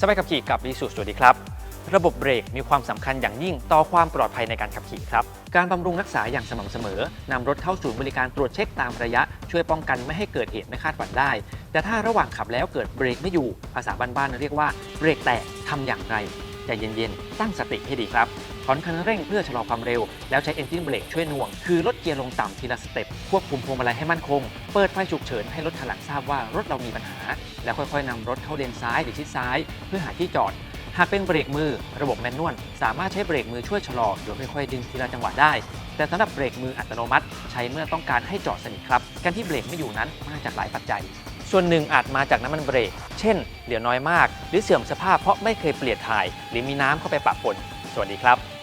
สบายขับขี่กับรีสูสวัสดีครับ ระบบเบรกมีความสำคัญอย่างยิ่งต่อความปลอดภัยในการขับขี่ครับ การบำรุงรักษาอย่างสม่ำเสมอนำรถเข้าศูนย์บริการตรวจเช็คตามระยะ ช่วยป้องกันไม่ให้เกิดเหตุไม่คาดฝันได้ แต่ถ้าระหว่างขับแล้วเกิดเบรกไม่อยู่ ภาษาบ้านๆเรียกว่าเบรกแตกทำอย่างไรใจเย็นๆ ตั้งสติให้ดีครับ อนคันเร่งเพื่อชะลอความเร็ว แล้วใช้ engine brake ช่วยหน่วง คือลดเกียร์ลงต่ำทีละสเต็ป ควบคุมพวงมาลัยให้มั่นคง เปิดไฟฉุกเฉินให้รถคันหลังทราบว่ารถเรามีปัญหา แล้วค่อยๆนำรถเข้าเลนซ้ายหรือชิดซ้าย เพื่อหาที่จอดหากเป็นเบรกมือระบบแมนนวลสามารถใช้เบรกมือช่วยชะลอโดยค่อยๆดึงทีละจังหวะได้ แต่สำหรับเบรกมืออัตโนมัติ ใช้เมื่อต้องการให้จอดสนิทครับ การที่เบรกไม่อยู่นั้นมาจากหลายปัจจัย ส่วนหนึ่งอาจมาจากน้ำมันเบรก เช่น เหลือน้อยมาก หรือเสื่อมสภาพเพราะไม่เคยเปลี่ยนถ่าย หรือมีน้ำเข้าไปปะปนสวัสดีครับ